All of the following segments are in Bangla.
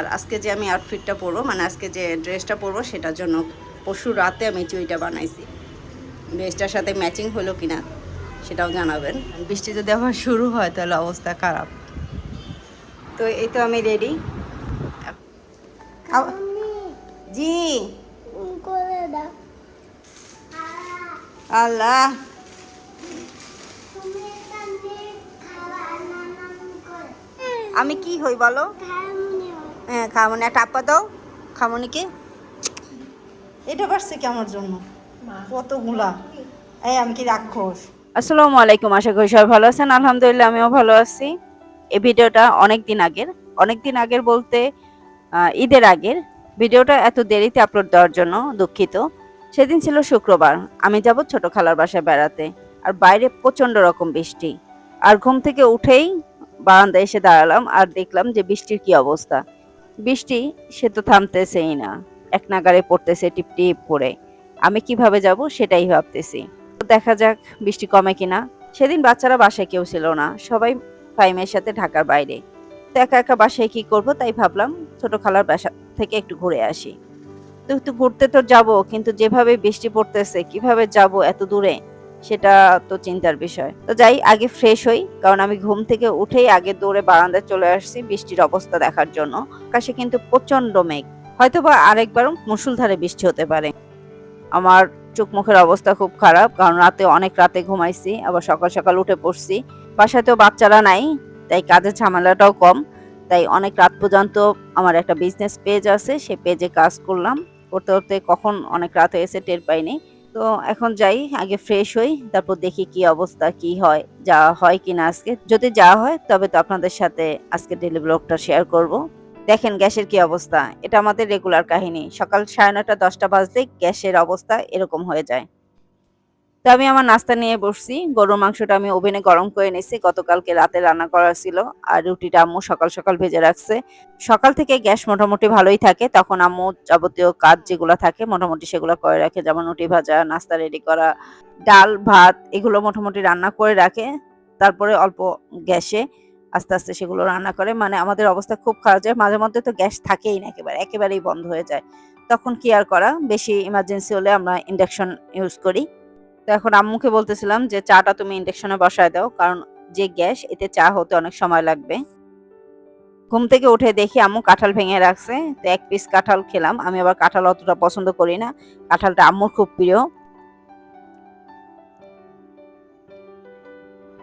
আর আজকে যে আমি আউটফিটটা পরবো মানে আজকে যে ড্রেসটা পরবো, সেটার জন্য পরশু রাতে আমি চুইটা বানাইছি। ড্রেসটার সাথে ম্যাচিং হলো কিনা, সেটাও জানাবেন। বৃষ্টি যদি আবার শুরু হয়, তাহলে অবস্থা খারাপ। তো এই তো আমি রেডি জি। আল্লাহ। আমি কি হই বলো? হয় খামনি একটা আপা দাও খামনিকে এটা পারছে কি আমার জন্য? কতগুলা? এই আমি কি রাক্ষস? আসসালামু আলাইকুম আশা করি সবাই ভালো আছেন। আলহামদুলিল্লাহ আমিও ভালো আছি। এই ভিডিওটা অনেক দিন আগের। অনেক দিন আগের বলতে আহ, ঈদের আগের। ভিডিওটা এত দেরিতে আপলোড দেওয়ার জন্য দুঃখিত। সেদিন ছিল শুক্রবার। আমি যাব ছোট খালার বাসায় বেড়াতে। আর বাইরে প্রচণ্ড রকম বৃষ্টি। আর ঘুম থেকে উঠেই বারান্দায় এসে দাঁড়ালাম আর দেখলাম যে বৃষ্টির কি অবস্থা। বৃষ্টি, সে তো থামতেছেই না। এক নাগারে পড়তেছে টিপ টিপ করে। আমি কীভাবে যাব সেটাই ভাবতেছি। তো দেখা যাক বৃষ্টি কমে কিনা। সেদিন বাচ্চারা বাসায় কেউ ছিল না। সবাই ফাইমের সাথে ঢাকার বাইরে। তো একা একা বাসায় কি করব তাই ভাবলাম ছোট খালার বাসা থেকে একটু ঘুরে আসি। তো ঘুরতে তো যাব, কিন্তু যেভাবে বৃষ্টি পড়তেছে, কীভাবে যাব এত দূরে? সেটা তো চিন্তার বিষয়। তো যাই, আগে ফ্রেশ হই, কারণ আমি ঘুম থেকে উঠেই আগে দৌড়ে বারান্দায় চলে আসছি বৃষ্টির অবস্থা দেখার জন্য। আকাশে কিন্তু প্রচণ্ড মেঘ। হয়তোবা আরেকবারও মুসুলধারে বৃষ্টি হতে পারে। আমার চোখ মুখের অবস্থা খুব খারাপ, কারণ রাতে অনেক রাতে ঘুমাইছি, আবার সকাল সকাল উঠে পড়ছি। বাসাতেও বাচ্চারা নাই, তাই কাজের ঝামেলাটাও কম। তাই অনেক রাত পর্যন্ত আমার একটা বিজনেস পেজ আছে, সে পেজে কাজ করলাম। করতে করতে কখন অনেক রাত হয়েছে টের পাইনি। তো এখন যাই, আগে ফ্রেশ হই, তারপর দেখি কি অবস্থা, কি হয় যা হয় কিনা আজকে। যদি যা হয়, তবে তো আপনাদের সাথে আজকে ডেলি ব্লগটা শেয়ার করব। দেখেন গ্যাসের কি অবস্থা, এটা আমাদের রেগুলার কাহিনী। সকাল সাড়ে নটা দশটা বাজতে গ্যাসের অবস্থা এরকম হয়ে যায়। তো আমি আমার নাস্তা নিয়ে বসছি। গরুর মাংসটা আমি ওভেনে গরম করে নিয়েছি গতকালকে রাতে রান্না করা ছিল আর রুটিটা আম্মু সকাল সকাল ভেজে রাখছে। সকাল থেকে গ্যাস মোটামুটি ভালোই থাকে। তখন আম্মু যাবতীয় কাজ যেগুলো থাকে মোটামুটি সেগুলো করে রাখে। যেমন রুটি ভাজা, নাস্তা রেডি করা, ডাল, ভাত এগুলো মোটামুটি রান্না করে রাখে। তারপরে অল্প গ্যাসে আস্তে আস্তে সেগুলো রান্না করে। মানে আমাদের অবস্থা খুব খারাপ যায়। মাঝে মধ্যে তো গ্যাস থাকেই না একেবারে, একেবারেই বন্ধ হয়ে যায়। তখন কি আর করা? বেশি ইমার্জেন্সি হলে আমরা ইন্ডাকশন ইউজ করি। তো এখন আম্মুকে বলতেছিলাম যে চাটা তুমি ইন্ডাকশনে বসায় দাও, কারণ যে গ্যাস, এতে চা হতে অনেক সময় লাগবে। ঘুম থেকে উঠে দেখি আম্মু কাঁঠাল ভেঙে রাখছে, তো এক পিস কাঁঠাল খেলাম। আমি আবার কাঁঠাল অতটা পছন্দ করি না, কাঁঠালটা আম্মুর খুব প্রিয়।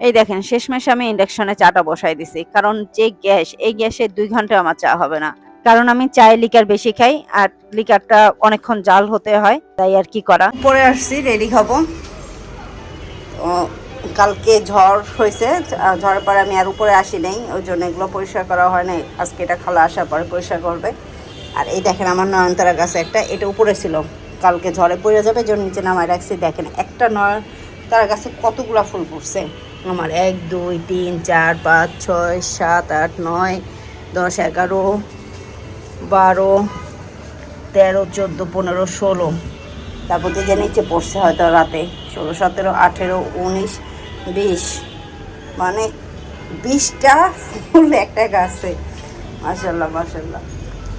এই দেখেন, শেষমেশ আমি ইন্ডাকশনে চাটা বসাই দিছি, কারণ যে গ্যাস, এই গ্যাসে দুই ঘণ্টা আমার চা হবে না। কারণ আমি চায়ে লিকার বেশি খাই আর লিকারটা অনেকক্ষণ জাল হতে হয়, তাই আর কি করা? পরে আসছি রেডি হব কালকে ঝড় হয়েছে ঝড়ের পরে আমি আর উপরে আসি নাই, ওই জন্য এগুলো পরিষ্কার করা হয় নাই। আজকে এটা খালা আসার পরে পরিষ্কার করবে। আর এই দেখেন আমার নয়নতারা গাছে একটা, এটা উপরে ছিল। কালকে ঝড়ে পড়ে যাবে জন্য নিচে নামায় রাখছি। দেখেন, একটা নয়নতারা গাছে কতগুলা ফুল ফুটছে। আমার এক, দুই, তিন, চার, পাঁচ, ছয়, সাত, আট, নয়, দশ, এগারো বারো, তেরো, চোদ্দ, পনেরো, ষোলো। তারপর যে নিচে পড়ছে হয়তো রাতে। ষোলো, সতেরো, আঠেরো, উনিশ, বিশ। মানে বিশটা ফুল একটা গাছে। মাসাল্লাহ মাসাল্লাহ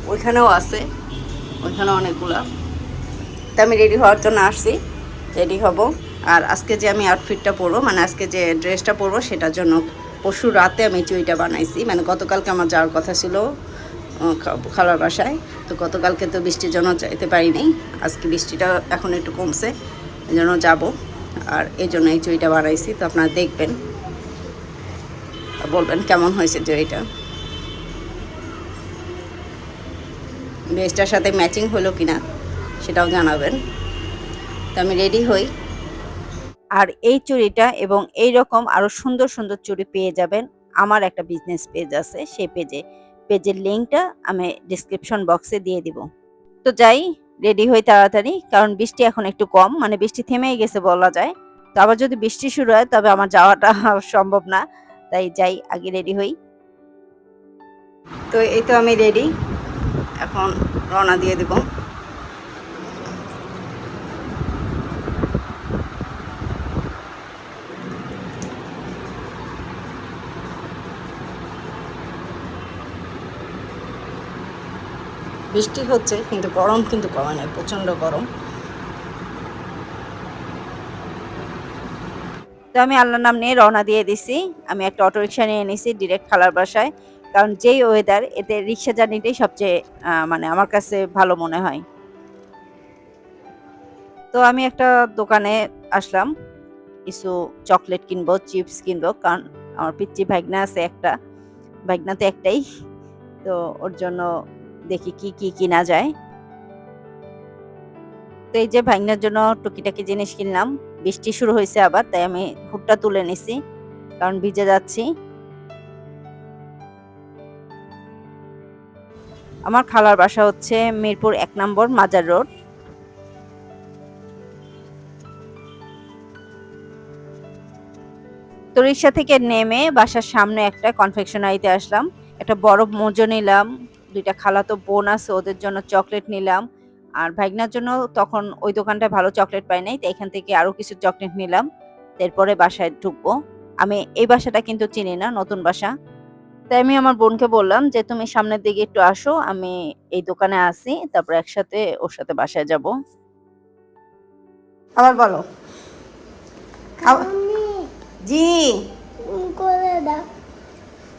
ওইখানেও আছে। ওইখানে অনেকগুলা। তা আমি রেডি হওয়ার জন্য আসছি। রেডি হব। আর আজকে যে আমি আউটফিটটা পরবো মানে আজকে যে ড্রেসটা পরবো, সেটার জন্য পরশু রাতে আমি চুইটা বানাইছি। মানে গতকালকে আমার যাওয়ার কথা ছিল। খালার বাসায়। তো গতকালকে তো বৃষ্টির জন্য যেতে পারিনি। আজকে বৃষ্টিটা এখন একটু কমছে, এই জন্য যাব। আর এই জন্য এই চুইটা বানাইছি, তো আপনারা দেখবেন। বলবেন কেমন হয়েছে চুইটা। ড্রেসটার সাথে ম্যাচিং হলো কিনা, সেটাও জানাবেন। তো আমি রেডি হই। আর এই চুড়িটা এবং এই রকম আরও সুন্দর সুন্দর চুড়ি পেয়ে যাবেন। আমার একটা বিজনেস পেজ আছে, সেই পেজে। পেজের লিঙ্কটা আমি ডিসক্রিপশন বক্সে দিয়ে দিব। তো যাই রেডি হই তাড়াতাড়ি, কারণ বৃষ্টি এখন একটু কম মানে বৃষ্টি থেমেই গেছে বলা যায়। তো আবার যদি বৃষ্টি শুরু হয়, তবে আমার যাওয়াটা সম্ভব না। তাই যাই, আগে রেডি হই। তো এই তো আমি রেডি এখন রওনা দিয়ে দেব। বৃষ্টি হচ্ছে, কিন্তু গরম কিন্তু কমে নাই, প্রচণ্ড গরম। তো আমি আল্লাহর নাম নিয়ে রওনা দিয়ে দিছি। আমি একটা অটো রিক্সা নিয়ে নিছি ডিরেক্ট খালার বাসায়, কারণ যেই ওয়েদার এতে রিক্সা জার্নিটাই সবচেয়ে মানে আমার কাছে ভালো মনে হয়। তো আমি একটা দোকানে আসলাম, কিছু চকলেট কিনবো, চিপস কিনবো, কারণ আমার পিচ্চি ভাগনা আছে একটা ভাগনা তো একটাই। তো ওর জন্য দেখি কি কি কিনা যায়। তো এই যে ভাগনার জন্য টুকিটাকি জিনিস কিনলাম, বৃষ্টি শুরু হয়েছে আবার, তাই আমি হুডটা তুলে নিছি, কারণ ভিজে যাচ্ছি। আমার খালার বাসা হচ্ছে মিরপুর এক নম্বর মাজার রোড। তো রিক্সা থেকে নেমে বাসার সামনে একটা কনফেকশনারিতে আসলাম, একটা বরফ মোজো নিলাম দুইটা খালাতো বোন আছে ওদের জন্য চকলেট নিলাম। আর ভাগনার জন্য তখন ওই দোকানটায় ভালো চকলেট পাই নাই তাই এখান থেকে আরও কিছু চকলেট নিলাম। এরপরে বাসায় ঢুকবো। আমি এই বাসাটা কিন্তু চিনি না নতুন বাসা। তাই আমি আমার বোনকে বললাম যে তুমি সামনের দিকে একটু আসো আমি এই দোকানে আসি তারপর একসাথে ওর সাথে বাসায় যাব। আবার বলো। জি। করে দাও।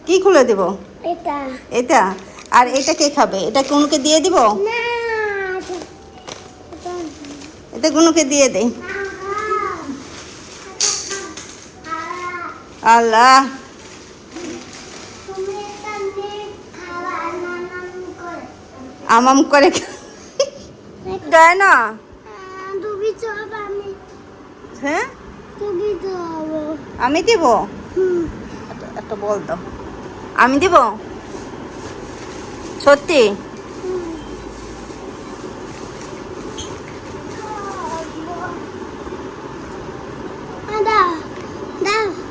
কি খুলে দিব? এটা। এটা? আর এটা কে খাবে? এটা কোনোকে দিয়ে দিব? এটা কোনোকে দিয়ে দে। আল্লাহ। আমাম করে। দেয় না? আমি। হ্যাঁ? আমি দিব? একটা বল দাও আমি দিব? সত্যি?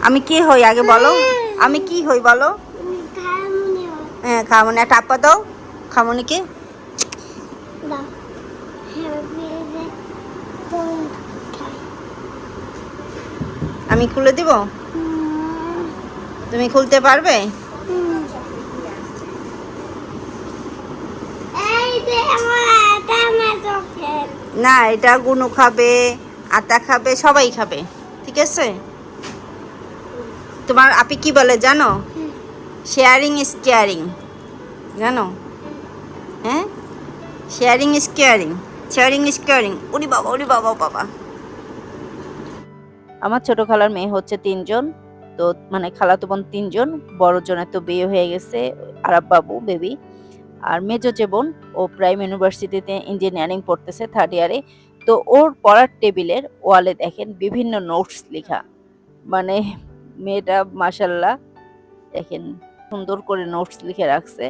আমি কি হই আগে বলো? আমি কি হই বলো? হয় খামনি একটা আপা দাও। খামনিকে। আমি খুলে দিব? তুমি খুলতে পারবে হুম। এই যে আমার এটা আমার চকলেট না, এটা গুনু খাবে, আতা খাবে, সবাই খাবে, ঠিক আছে? তোমার আপি কি বলে জানো? শেয়ারিং ইজ কেয়ারিং জানো? হ্যাঁ? Sharing is caring sharing is caring উনি বাবা উরি বাবা বাবা। আমার ছোট খালার মেয়ে হচ্ছে তিনজন, তো মানে খালাতো বোন তিনজন বড় জনের তো বিয়ে হয়ে গেছে আরব বাবু বেবি। আর মেজো যে বোন, ও প্রাইম ইউনিভার্সিটিতে ইঞ্জিনিয়ারিং পড়তেছে থার্ড ইয়ারে তো ওর পড়ার টেবিলের ওয়ালে দেখেন বিভিন্ন নোটস লেখা। মানে মেয়েটা মাসাল্লাহ দেখেন সুন্দর করে নোটস লিখে রাখছে।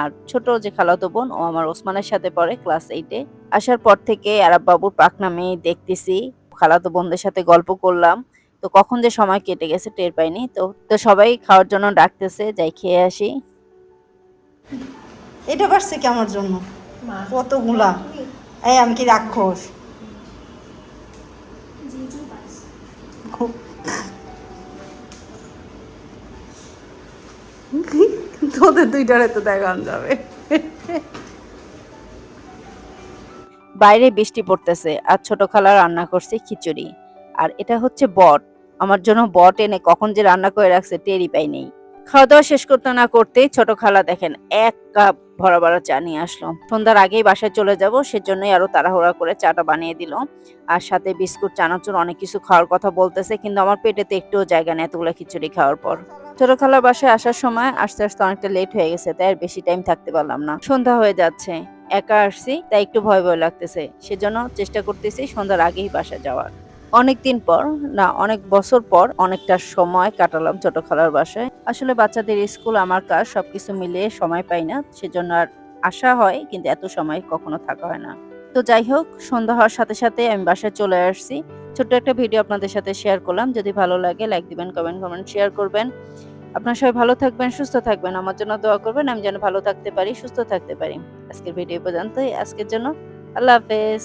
আর ছোট যে খালাতো বোন, ও আমার ওসমানের সাথে পড়ে ক্লাস এইটে আসার পর থেকে আরাব বাবুর পাকনা মেয়ে দেখতেছি, খালাতো বোনদের সাথে গল্প করলাম। তো কখন যে সময় কেটে গেছে টের পাইনি। তো তো সবাই খাওয়ার জন্য ডাকতেছে, যাই খেয়ে আসি। এটা পারছে কি আমার জন্য? কতগুলা? এই আমি কি রাক্ষস? তোদের দুইটারে তো দেখান যাবে। বাইরে বৃষ্টি পড়তেছে আর ছোট খালা রান্না করছে খিচুড়ি। আর এটা হচ্ছে বট। আমার জন্য বট এনে কখন যে রান্না করে রাখছে টেরই পাই নেই। খাওয়া দাওয়া শেষ করতে না করতেই ছোট খালা দেখেন, এক কাপ ভরা ভরা চা নিয়ে আসলো। সন্ধ্যার আগেই বাসায় চলে যাব, সেজন্যই আরও তাড়াহুড়া করে চাটা বানিয়ে দিল। আর সাথে বিস্কুট, চানাচুর, অনেক কিছু খাওয়ার কথা বলতেছে, কিন্তু আমার পেটেতে একটুও জায়গা নেই এতগুলো খিচুড়ি খাওয়ার পর। ছোট খালার বাসায় আসার সময় আস্তে আস্তে অনেকটা লেট হয়ে গেছে, তাই আর বেশি টাইম থাকতে পারলাম না। সন্ধ্যা হয়ে যাচ্ছে, একা আসছি, তাই একটু ভয় ভয় লাগতেছে, সেজন্য চেষ্টা করতেছি সন্ধ্যার আগেই বাসা যাওয়ার। অনেকদিন পর, না, অনেক বছর পর অনেকটা সময় কাটালাম ছোট খালার বাসায়। আসলে বাচ্চাদের স্কুল, আমার কাজ সবকিছু মিলিয়ে সময় পাই না, সেজন্য আর আসা হয়, কিন্তু এত সময় কখনো থাকা হয় না। তো যাই হোক, সন্ধ্যা হওয়ার সাথে সাথে আমি বাসায় চলে আসছি। ছোট্ট একটা ভিডিও আপনাদের সাথে শেয়ার করলাম। যদি ভালো লাগে, লাইক দিবেন, কমেন্ট কমেন্ট, শেয়ার করবেন। আপনার সবাই ভালো থাকবেন, সুস্থ থাকবেন। আমার জন্য দোয়া করবেন, আমি যেন ভালো থাকতে পারি, সুস্থ থাকতে পারি। আজকের ভিডিও পর্যন্তই। আজকের জন্য আল্লাহ হাফেজ।